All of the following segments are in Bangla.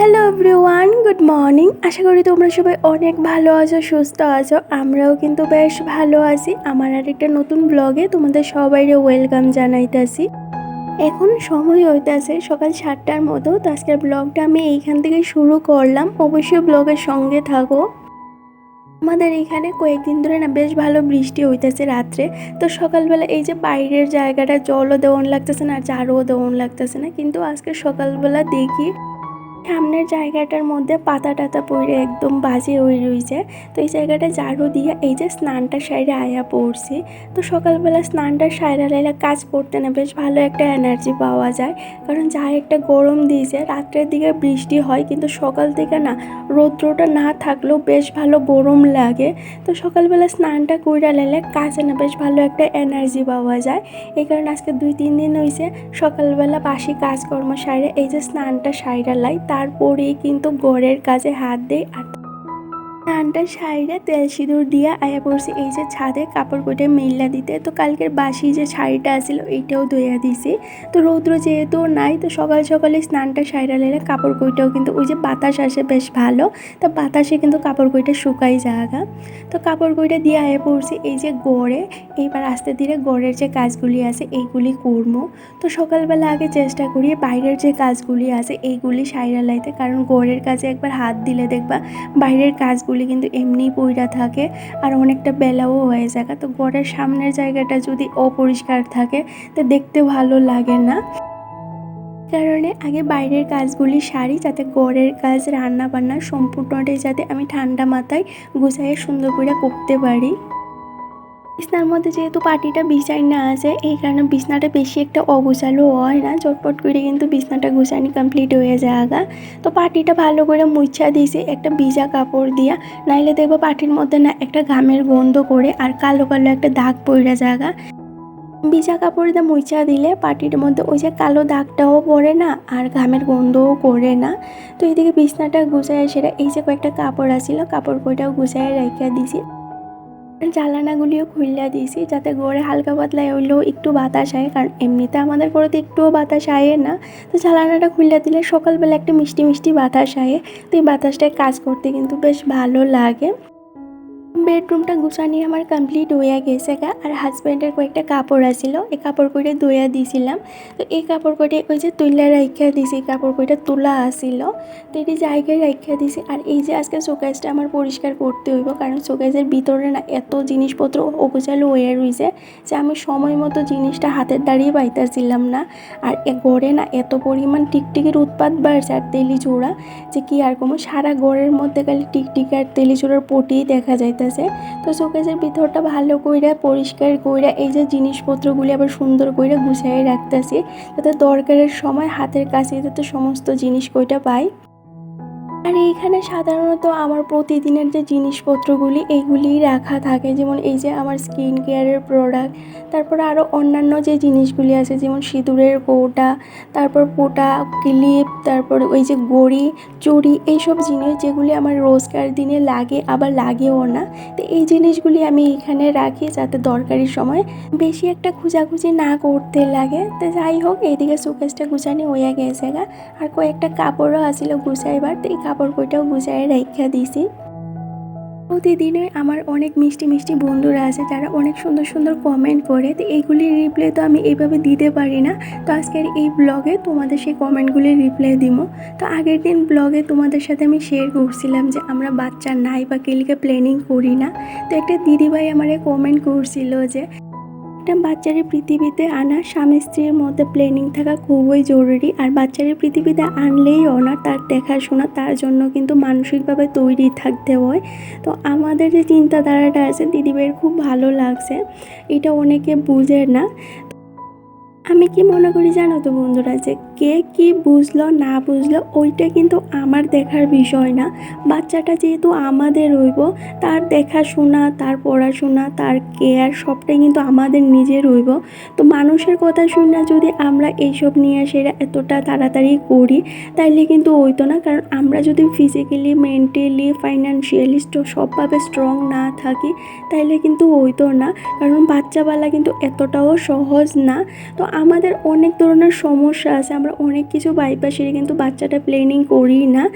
গুড মর্নিং আশা করি তোমরা সবাই অনেক ভালো আছো, সুস্থ আছো। আমরাও কিন্তু বেশ ভালো আছি। আমার আরেকটা নতুন ব্লগে তোমাদের সবাইরে ওয়েলকাম জানাইতেছি। এখন সময় হইতেছে সকাল সাতটার মতো। তো আজকের ব্লগটা আমি এইখান থেকে শুরু করলাম। অবশ্যই ব্লগের সঙ্গে থাকো। আমাদের এখানে কয়েকদিন ধরে না বেশ ভালো বৃষ্টি হইতেছে রাত্রে। তো সকালবেলা এই যে বাইরের জায়গাটা জলও দেওয়ান লাগতেছে না, আর ঝাড়ুও দেওয়ান লাগতেছে না। কিন্তু আজকে সকালবেলা দেখি সামনের জায়গাটার মধ্যে পাতা টাতা পড়ে একদম বাজে হয়ে রয়েছে তো এই জায়গাটা ঝাড়ু দিয়ে এই যে স্নানটা সাইডে আয়া পড়ছি। তো সকালবেলা স্নানটা সাইরা লাইলে কাজ করতে না বেশ ভালো একটা এনার্জি পাওয়া যায়। কারণ যা একটা গরম দিয়েছে, রাত্রের দিকে বৃষ্টি হয় কিন্তু সকাল থেকে না রৌদ্রটা না থাকলেও বেশ ভালো গরম লাগে। তো সকালবেলা স্নানটা কইরা লাইলে কাজে না বেশ ভালো একটা এনার্জি পাওয়া যায়। এই কারণে আজকে দুই, তিন দিন হয়েছে সকালবেলা বাসি কাজকর্ম সাইরে এই যে স্নানটা সাইরা লাই তারপরেই কিন্তু গড়ের কাজে হাত দেয় আর স্নানটা সাইডে তেল সিঁদুর দিয়ে আয়া পড়ছি। এই যে ছাদে কাপড় কোটে মেল্লা দিতে। তো কালকের বাসি যে শাড়িটা আছিল, এইটাও ধুইয়া দিছি। তো রৌদ্র যেহেতু নাই, তো সকাল সকালে স্নানটা সাইরা লেলে কাপড় কইটাও কিন্তু ওই যে বাতাস আসে বেশ ভালো। তো বাতাসে কিন্তু কাপড় কইটা শুকাই জায়গা তো কাপড় কইটা দিয়ে আয়া পড়ছি এই যে গড়ে। এইবার আস্তে ধীরে গড়ের যে কাজগুলি আছে, এইগুলি করব তো সকালবেলা আগে চেষ্টা করি, বাইরের যে কাজগুলি আছে, এইগুলি সাইরা লাইতে। কারণ গড়ের কাজে একবার হাত দিলে দেখবা, বাইরের কাজগুলি কিন্তু এমনি পইরা থাকে আর অনেকটা বেলাও হয়ে যায়। তো ঘরের সামনের জায়গাটা যদি অপরিষ্কার থাকে, তো দেখতে ভালো লাগে না। কারণে আগে বাইরের কাজগুলি সারি, যাতে গড়ের কাজ রান্না বান্না সম্পূর্ণটাই যাতে আমি ঠান্ডা মাথায় গুছাইয়ে সুন্দর করে করতে পারি। বিছনার মধ্যে যেহেতু পাটিটা বিছাই না আছে এই কারণে বিছনাটা বেশি একটা অগুছালো হয় না। চটপট করে কিন্তু বিছনাটা গুছানি কমপ্লিট হয়ে যায় আগা তো পাটিটা ভালো করে মুছা দিয়েছি, একটা ভিজা কাপড় দিয়া। নাইলে দেখব পাটির মধ্যে না একটা ঘামের গন্ধ করে আর কালো কালো একটা দাগ পড়ে জায়গা ভিজা কাপড় দিয়ে মুছা দিলে পাটির মধ্যে ওই যে কালো দাগটাও পড়ে না আর ঘামের গন্ধও করে না। তো এদিকে বিছনাটা গুছায় সেটা এই যে কয়েকটা কাপড় আসছিল কাপড় কইটাও গুছায় রেখে দিছি। জ্বালানাগুলিও খুললা দিয়েছি, যাতে গড়ে হালকা পাতলা হইলেও একটু বাতাস আয়, কারণ এমনিতে আমাদের ঘরেতে একটুও বাতাস আয়ে না। তো জ্বালানাটা খুললা দিলে সকালবেলা একটা মিষ্টি মিষ্টি বাতাস আয়ে, তো এই বাতাসটায় কাজ করতে কিন্তু বেশ ভালো লাগে। বেডরুমটা গুছানি আমার কমপ্লিট হইয়া গেছে গা। আর হাজব্যান্ডের কয়েকটা কাপড় আছিল, এই কাপড় কইটা ধুইয়া দিছিলাম। তো এই কাপড় কইটা ওই যে তুইলা রাইখা দিছি কাপড় কইটা তোলা আসিল তো এটি জায়গায় রাইখা দিছি, আর এই যে আজকে শোকেসটা আমার পরিষ্কার করতে হইব, কারণ শোকেসের ভিতরে না এত জিনিসপত্র অগোছালো হয়ে রয়েছে যে আমি সময় মতো জিনিসটা হাতের দাঁড়িয়ে পাইতেছিলাম না। আর এ গড়ে না এত পরিমাণ টিকটিকির উৎপাদ বাড়ছে আর তেলি চূড়া যে কি আর কোনো সারা গড়ের মধ্যে খালি টিকটিক আর তেলি চূড়ার পটিই দেখা যাইতেছে। তো শোকেসের ভিতরটা ভালো কইরা, পরিষ্কার কইরা, এই যে জিনিসপত্রগুলি আবার সুন্দর কইরা গুছাই রাখতেছি যাতে দরকারের সময় হাতের কাছে যাতে সমস্ত জিনিস কইটা পাই। আর এইখানে সাধারণত আমার প্রতিদিনের যে জিনিসপত্রগুলি এইগুলিই রাখা থাকে। যেমন এই যে আমার স্কিন কেয়ারের প্রোডাক্ট তারপরে আরও অন্যান্য যে জিনিসগুলি আছে, যেমন সিঁদুরের কৌটা তারপর পোটা ক্লিপ তারপর ওই যে গড়ি, চড়ি, এইসব জিনিস যেগুলি আমার রোজকার দিনে লাগে, আবার লাগেও না। তো এই জিনিসগুলি আমি এখানে রাখি যাতে দরকারি সময় বেশি একটা খুঁজাখুঁজি না করতে লাগে। তো যাই হোক, এইদিকে সুকেসটা গুছানি হইয়া গেছে গা। আর কয়েকটা কাপড়ও আসিল গুছাইবার, তো এই কাপড় কইটাও গুছাই রেখা দিছি। প্রতিদিনই আমার অনেক মিষ্টি মিষ্টি বন্ধুরা আছে, যারা অনেক সুন্দর সুন্দর কমেন্ট করে। তো এইগুলির রিপ্লাই তো আমি এইভাবে দিতে পারি না। তো আজকের এই ব্লগে তোমাদের সেই কমেন্টগুলির রিপ্লাই দিব। তো আগের দিন ব্লগে তোমাদের সাথে আমি শেয়ার করছিলাম যে আমরা বাচ্চা নাই বা কেলিকে প্ল্যানিং করি না। তো একটা দিদিভাই আমারে কমেন্ট করছিল যে একটা বাচ্চারে পৃথিবীতে আনা স্বামী স্ত্রীর মধ্যে প্ল্যানিং থাকা খুবই জরুরি। আর বাচ্চারে পৃথিবীতে আনলেই অনার, তার দেখাশোনা, তার জন্য কিন্তু মানসিকভাবে তৈরি থাকতে হয়। তো আমাদের যে চিন্তাধারাটা আছে দিদিভাইয়ের খুব ভালো লাগছে। এটা অনেকে বুঝে না। আমি কি মনে করি জানো তো বন্ধুরা, যে কে কি বুঝলো, না বুঝলো, ওইটা কিন্তু আমার দেখার বিষয় না। বাচ্চাটা যেহেতু আমাদের রইব, তার দেখাশোনা, তার পড়াশোনা, তার কেয়ার সবটাই কিন্তু আমাদের নিজের রইব। তো মানুষের কথা শুনে যদি আমরা এইসব নিয়ে সেটা এতটা তাড়াতাড়ি করি, তাইলে কিন্তু হইতো না। কারণ আমরা যদি ফিজিক্যালি মেন্টালি ফাইন্যান্সিয়ালি সবভাবে স্ট্রং না থাকি, তাইলে কিন্তু হইতো না। কারণ বাচ্চাবেলা কিন্তু এতটাও সহজ না। তো আমাদের অনেক ধরনের সমস্যা আছে। আমরা অনেক কিছু বাইপাসেরই কিন্তু বাচ্চাটা প্ল্যানিং করি না।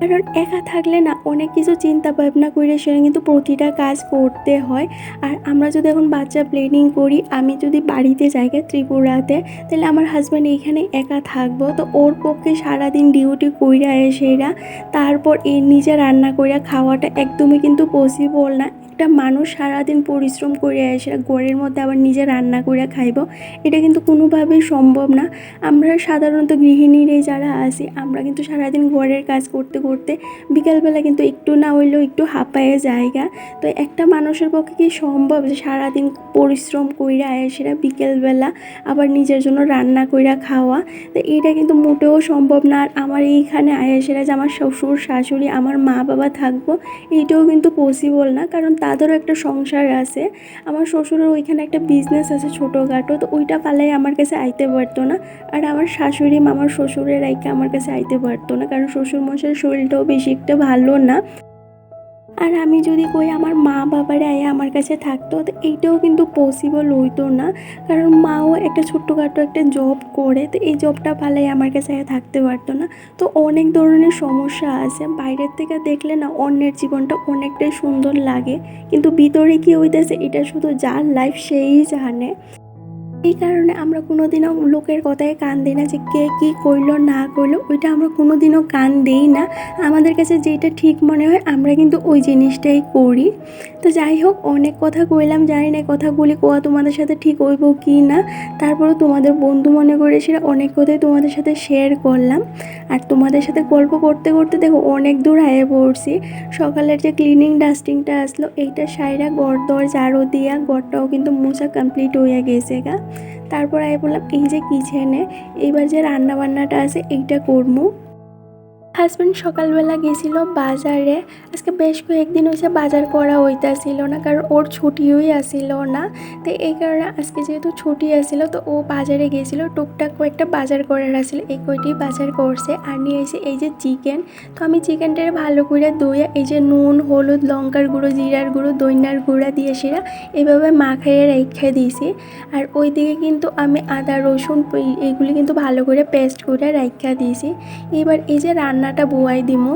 কারণ একা থাকলে না অনেক কিছু চিন্তা ভাবনা করে সেটা কিন্তু প্রতিটা কাজ করতে হয়। আর আমরা যদি এখন বাচ্চা প্ল্যানিং করি, আমি যদি বাড়িতে যাইকে ত্রিপুরাতে, তাহলে আমার হাজব্যান্ড এইখানে একা থাকব। তো ওর পক্ষে সারাদিন ডিউটি কইরা এসেরা তারপর এই নিজে রান্না কইরা খাওয়াটা একদমই কিন্তু পসিবল না। একটা মানুষ সারাদিন পরিশ্রম করে আসে, ঘরের মধ্যে আবার নিজে রান্না করে খাইব, এটা কিন্তু কোনোভাবেই সম্ভব না। আমরা সাধারণত গৃহিণীরাই যারা আছি, আমরা কিন্তু সারাদিন ঘরের কাজ করতে করতে বিকালবেলা কিন্তু একটু না হইলেও একটু হাঁপায়ে জায়গা। তো একটা মানুষের পক্ষে কি সম্ভব যে সারাদিন পরিশ্রম কইরা সেটা বিকেলবেলা আবার নিজের জন্য রান্না কইরা খাওয়া? তো এটা কিন্তু মোটেও সম্ভব না। আর আমার এইখানে আয়েসেরা যে আমার শ্বশুর, শাশুড়ি, আমার মা বাবা থাকব এইটাও কিন্তু পসিবল না। কারণ তাদেরও একটা সংসার আছে। আমার শ্বশুরের ওইখানে একটা বিজনেস আছে ছোটোখাটো, তো ওইটা পালাই আমার কাছে আইতে পারতো না। আর আমার শাশুড়ি মামার শ্বশুরের আইকে আমার কাছে আইতে পারতো না, কারণ শ্বশুর মশাইয়ের শরীরটাও বেশি একটা ভালো না। আর আমি যদি কই আমার মা বাবারা আমার কাছে থাকতো, তো এইটাও কিন্তু পসিবল হইতো না। কারণ মাও একটা ছোট্টখাটো একটা জব করে, তো এই জবটা পালাই আমার কাছে আয়া থাকতে পারতো না। তো অনেক ধরনের সমস্যা আছে। বাইরের থেকে দেখলে না অন্যের জীবনটা অনেকটাই সুন্দর লাগে। কিন্তু ভিতরে কি হইতেছে, এটা শুধু যার লাইফ সেই জানে। এই কারণে আমরা কোনোদিনও লোকের কথায় কান দিই না যে কে কী করল না করল ওইটা আমরা কোনো দিনও কান দিই না। আমাদের কাছে যেটা ঠিক মনে হয়, আমরা কিন্তু ওই জিনিসটাই করি। তো যাই হোক, অনেক কথা কইলাম, জানি না কথাগুলি কোয়া তোমাদের সাথে ঠিক হইব কি না। তারপরেও তোমাদের বন্ধু মনে করে সেটা অনেক কথাই তোমাদের সাথে শেয়ার করলাম। আর তোমাদের সাথে গল্প করতে করতে দেখো অনেক দূর আয়ে পড়ছি। সকালের যে ক্লিনিং ডাস্টিংটা আসলো, এইটা সাইরা গড় দর ঝাড়ু দিয়া গড়টাও কিন্তু মোছা কমপ্লিট হয়ে গেছে গা। তারপর আমি বললাম এই যে কিচেনে এইবার যে রান্না বান্নাটা আছে এইটা করব হাজব্যান্ড সকালবেলা গেছিল বাজারে। আজকে বেশ কয়েকদিন হয়েছে বাজার করা হইতাছিল না, কারণ ওর ছুটিওই আসিল না। তো এই কারণে আজকে যেহেতু ছুটি আসিল তো ও বাজারে গেছিল। টুকটাক কয়েকটা বাজার করার আসছিল এই কয়টি বাজার করছে। আর নিয়ে এসে এই যে চিকেন তো আমি চিকেনটা ভালো করে ধুয়ে এই যে নুন, হলুদ, লঙ্কার গুঁড়ো, জিরার গুঁড়ো, দইনার গুঁড়া দিয়ে সেরা এইভাবে মাখাইয়ে রেখে দিয়েছি আর ওইদিকে কিন্তু আমি আদা, রসুন এইগুলি কিন্তু ভালো করে পেস্ট করে রাখা দিয়েছি এবার এই যে রান্নাটা বুয়াই দিমু।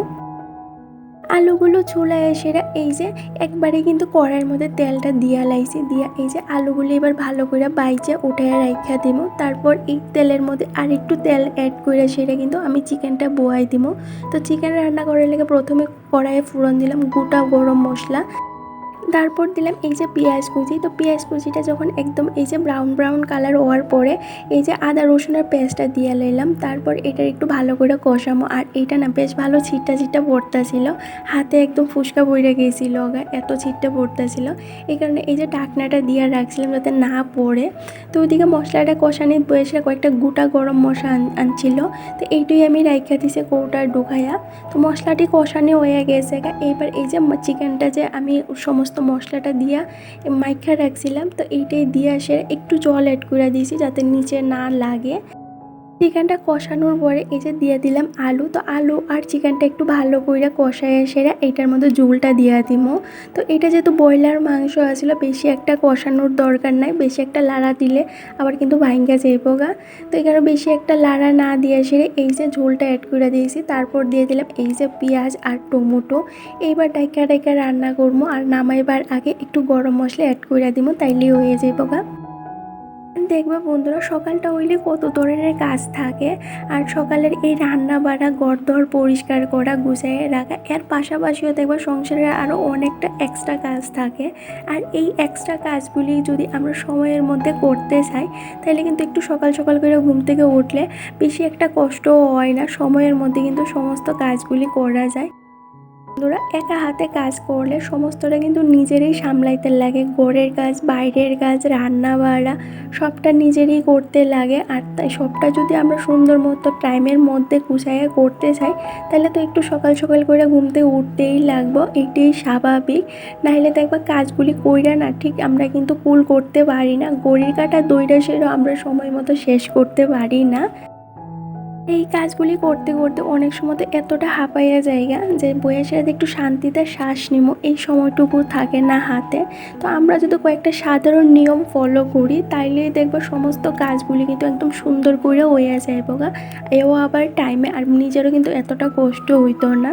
আলুগুলো চুলা এসে এই যে একবারে কিন্তু কড়াইয়ের মধ্যে তেলটা দিয়া লাইছে, দিয়া এই যে আলুগুলো এবার ভালো করে বাইচে উঠে রাইখা দিব তারপর এই তেলের মধ্যে আর একটু তেল অ্যাড করে সেটা কিন্তু আমি চিকেনটা বোয়াই দিব তো চিকেন রান্না করার লেগে প্রথমে কড়াইয়ে ফোড়ন দিলাম গোটা গরম মশলা। তারপর দিলাম এই যে পেঁয়াজ কুচি। তো পেঁয়াজ কুচিটা যখন একদম এই যে ব্রাউন ব্রাউন কালার হওয়ার পরে এই যে আদা রসুনের পেস্টটা দিয়ে নিলাম। তারপর এটা একটু ভালো করে কষামো আর এটা না বেশ ভালো ছিটটা ছিটটা পড়তেছিল হাতে একদম ফুসকা বইরে গিয়েছিল এত ছিটটা পড়তেছিল এই কারণে এই যে ঢাকনাটা দিয়ে রাখছিলাম যাতে না পড়ে। তো ওইদিকে মশলাটা কষানি বসে কয়েকটা গোটা গরম মশলা আন- আনছিল। তো এইটাই আমি রাইখা দিছে কৌটা ঢুকাইয়া তো মশলাটি কষানি হয়ে গেছে। এইবার এই যে চিকেনটা যে আমি সমস্ত মশলাটা দিয়া মাইখা রাখছিলাম, তো এইটাই দিয়ে আসে একটু জল অ্যাড করে দিয়েছি যাতে নিচে না লাগে। চিকেনটা কষানোর পরে এই যে দিয়ে দিলাম আলু, তো আলু আর চিকেনটা একটু ভালো করে কষায় সেরা এইটার মধ্যে ঝোলটা দিয়ে দিমো। তো এটা যেহেতু ব্রয়লার মাংস আসলে বেশি একটা কষানোর দরকার নাই, বেশি একটা লাড়া দিলে আবার কিন্তু ভাইঙ্গা যাইব গা। তো এখানে বেশি একটা লাড়া না দিয়ে সেরে এই যে ঝোলটা অ্যাড করে দিয়েছি, তারপর দিয়ে দিলাম এই যে পেঁয়াজ আর টমেটো। এইবার ডাইকা ডাইকা রান্না করব আর নামাইবার আগে একটু গরম মশলা অ্যাড করে দিব তাইলেই হয়ে যাইব গা। দেখবে বন্ধুরা, সকালটা হইলে কত ধরনের কাজ থাকে আর সকালের এই রান্না বাড়া গড়দর পরিষ্কার করা গুছিয়ে রাখা, এর পাশাপাশিও দেখবে সংসারের আরও অনেকটা এক্সট্রা কাজ থাকে। আর এই এক্সট্রা কাজগুলি যদি আমরা সময়ের মধ্যে করতে চাই, তাহলে কিন্তু একটু সকাল সকাল করে ঘুম থেকে উঠলে বেশি একটা কষ্টও হয় না, সময়ের মধ্যে কিন্তু সমস্ত কাজগুলি করা যায়। বন্ধুরা, একা হাতে কাজ করলে সমস্তটা কিন্তু নিজেরই সামলাইতে লাগে। ঘরের কাজ, বাইরের কাজ রান্না বাড়া সবটা নিজেরই করতে লাগে। আর তাই সবটা যদি আমরা সুন্দর মতো টাইমের মধ্যে গুছাইয়া করতে চাই, তাহলে তো একটু সকাল সকাল করে ঘুমতে উঠতেই লাগবো। এটাই স্বাভাবিক। নাহলে দেখবা কাজগুলি কইরা না, ঠিক আমরা কিন্তু কুল করতে পারি না। গড়ির কাটা দইটা সেরও আমরা সময় মতো শেষ করতে পারি না। এই কাজগুলি করতে করতে অনেক সময় তো এতটা হাঁপাইয়া জায়গা যে বইয়ের সাথে একটু শান্তিতে শ্বাস নিব এই সময়টুকু থাকে না হাতে। তো আমরা যদি কয়েকটা সাধারণ নিয়ম ফলো করি তাইলে দেখব সমস্ত কাজগুলি কিন্তু একদম সুন্দর করে হইয়া যাইব গা এও আবার টাইমে আর নিজেরও কিন্তু এতটা কষ্ট হইতো না।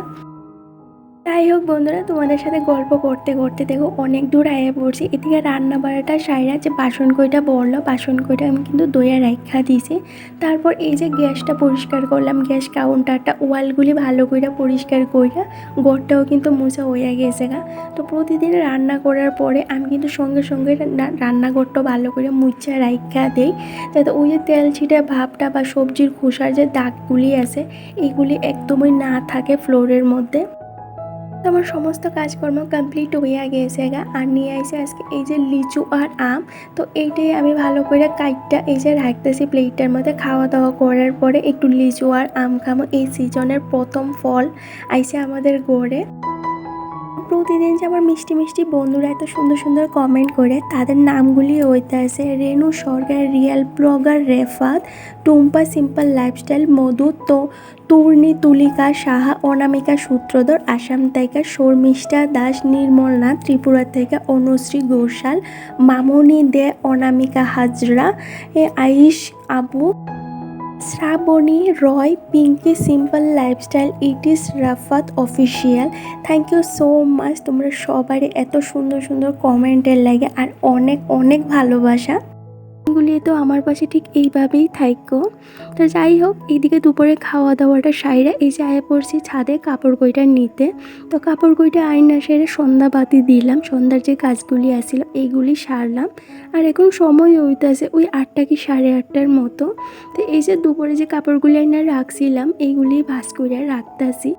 যাই হোক বন্ধুরা, তোমাদের সাথে গল্প করতে করতে দেখো অনেক দূর আয়া পড়ছি। এদিকে রান্না বাড়াটা সাইরা যে বাসন কইটা বলল বাসন কইটা আমি কিন্তু দইয়া রাখা দিয়েছি তারপর এই যে গ্যাসটা পরিষ্কার করলাম, গ্যাস কাউন্টারটা, ওয়ালগুলি ভালো করে পরিষ্কার কইরা ঘরটাও কিন্তু মোছা হইয়া গেছে গা। তো প্রতিদিন রান্না করার পরে আমি কিন্তু সঙ্গে সঙ্গে রান্না- রান্নাঘরটা ভালো করে মুছা রাখা দেই। যাতে ওই যে তেল ছিটা ভাবটা বা সবজির খোসার যে দাগগুলি আছে এইগুলি একদমই না থাকে ফ্লোরের মধ্যে। তো আমার সমস্ত কাজকর্ম কমপ্লিট হয়ে গিয়েছে গা। আর নিয়ে আইসে আজকে এই যে লিচু আর আম। তো এইটাই আমি ভালো করে কাইটটা এই যে রাখতেছি প্লেটটার মধ্যে। খাওয়া দাওয়া করার পরে একটু লিচু আর আম খামো। এই সিজনের প্রথম ফল আইসে আমাদের গড়ে প্রতিদিন যে আমার মিষ্টি মিষ্টি বন্ধুরা এত সুন্দর সুন্দর কমেন্ট করে, তাদের নামগুলি হইতে আছে, Renu Sarkar, real blogger, Refat, Tumpa simple lifestyle Madhu, তো, তূর্ণি, তুলিকা, সাহা, অনামিকা, সূত্রধর, আসাম থেকে শর্মিষ্ঠা দাস, নির্মল নাথ, ত্রিপুরা থেকে অনুশ্রী ঘোষাল, মামনি দে, অনামিকা হাজরা, এ আইস Abu Shrabani Roy Pinki simple lifestyle, it is Rafat official thank you so much তোমরা সবারই এত সুন্দর সুন্দর কমেন্টের লাগে আর অনেক অনেক ভালোবাসা। এগুলি তো আমার পাশে ঠিক এইভাবেই থাইকো। তো যাই হোক, এইদিকে দুপুরে খাওয়া দাওয়াটা সাইরা এই যে আয়া পড়ছি ছাদে কাপড় কইটা নিতে। তো কাপড় কইটা আয়না সেরে সন্ধ্যা বাতি দিলাম, সন্ধ্যার যে কাজগুলি আসছিল এইগুলি সারলাম। আর এখন সময় হইতেছে ওই আটটা কি সাড়ে আটটার মতো। তো এই যে দুপুরে যে কাপড়গুলি আইনা রাখছিলাম, এইগুলি ভাস করে রাখতাছি।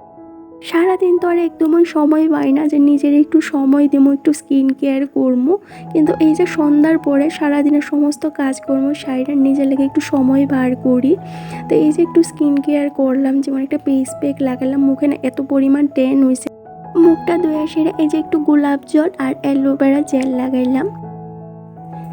সারাদিন তো আর একদমই সময় পাই না যে নিজের একটু সময় দেবো, একটু স্কিন কেয়ার করব। কিন্তু এই যে সন্ধ্যার পরে সারাদিনের সমস্ত কাজকর্ম সাইডে নিজের লেগে একটু সময় বার করি। তো এই যে একটু স্কিন কেয়ার করলাম, যেমন একটা পেস প্যাক লাগালাম, মুখে না এত পরিমাণ টেন হয়েছে মুখটা ধুয়ে সেরে এই যে একটু গোলাপ জল আর অ্যালোভেরা জেল লাগাইলাম।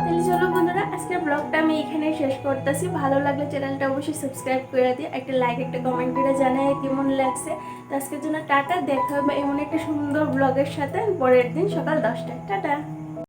তাহলে চলো বন্ধুরা, আজকের ব্লগটা আমি এখানে শেষ করতেছি। ভালো লাগলে চ্যানেলটা অবশ্যই সাবস্ক্রাইব করে দিয়ে একটা লাইক একটা কমেন্ট করে জানাই কেমন লাগছে। তো আজকের জন্য টাটা, দেখা হবে এমন একটা সুন্দর ব্লগের সাথে, পরের দিন সকাল দশটায়। টাটা!